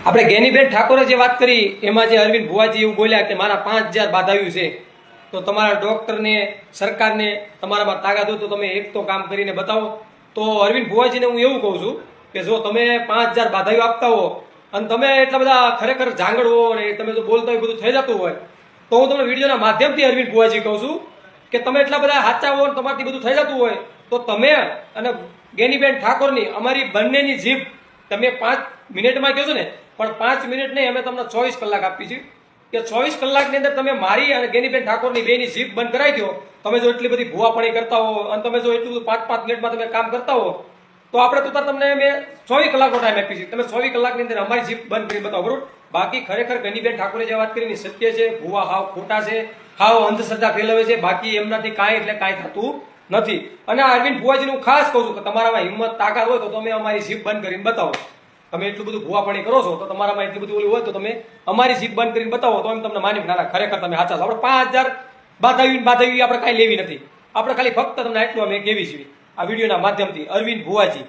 આપણે ગેનીબેન ઠાકોરે જે વાત કરી, એમાં જે અરવિંદ ભુવાજી એવું બોલ્યા કે મારા પાંચ હજાર બાધાવ્યું છે, તો તમારા ડૉક્ટરને, સરકારને તમારામાં તાકાત હોય તો તમે એક તો કામ કરીને બતાવો. તો અરવિંદ ભુવાજીને હું એવું કહું છું કે જો તમે પાંચ હજાર બાધાયું આપતા હો, અને તમે એટલા બધા ખરેખર જાંગડ હો અને તમે જો બોલતા હોય બધું થઈ જતું હોય, તો હું તમને વિડીયોના માધ્યમથી અરવિંદ ભુવાજી કહું છું કે તમે એટલા બધા સાચા હો અને તમારથી બધું થઈ જતું હોય, તો તમે અને ગેનીબેન ઠાકોરની અમારી બંનેની જીભ તમે પાંચ મિનિટમાં કહો છો ને પણ પાંચ મિનિટ નહીં, અમે તમને ચોવીસ કલાક આપી છે. કે ચોવીસ કલાકની અંદર તમે મારી અને ગેનીબેન ઠાકોરની બેની જીભ બંધ કરાવી દો. તમે જો એટલી બધી ભૂવાપણી કરતા હો અને તમે જો એટલું પાંચ પાંચ મિનિટમાં તમે કામ કરતા હો, તો આપણે તો તમને મેં ચોવીસ કલાકનો ટાઈમ આપી છે. તમે ચોવીસ કલાકની અંદર અમારી જીભ બંધ કરી બતાવો, બરોબર? બાકી ખરેખર ગનીબેન ઠાકોરે જે વાત કરીને સત્ય છે, ભૂવા હાવ ખોટા છે, હાવ અંધશ્રદ્ધા ફેલાવે છે, બાકી એમનાથી કાંઈ એટલે કાંઈ થતું નથી. અને અરવિંદ ભુવાજીનું હું ખાસ કહું છું કે તમારામાં હિંમત, તાકાત હોય તો તમે અમારી જીભ બંધ કરીને બતાવો. તમે એટલું બધું ભૂવાપણી કરો છો, તો તમારામાં એટલી બધું ઓલી હોય તો તમે અમારી જીભ બંધ કરીને બતાવો, તો એમ તમને માની ના ખરેખર તમે સાચા છો. આપણે પાંચ હજાર બાધાવી બાધાવી આપણે કાંઈ લેવી નથી. આપણે ખાલી ફક્ત તમને એટલું અમે કેવી છીએ. આ વિડીયોના માધ્યમથી અરવિંદ ભુવાજી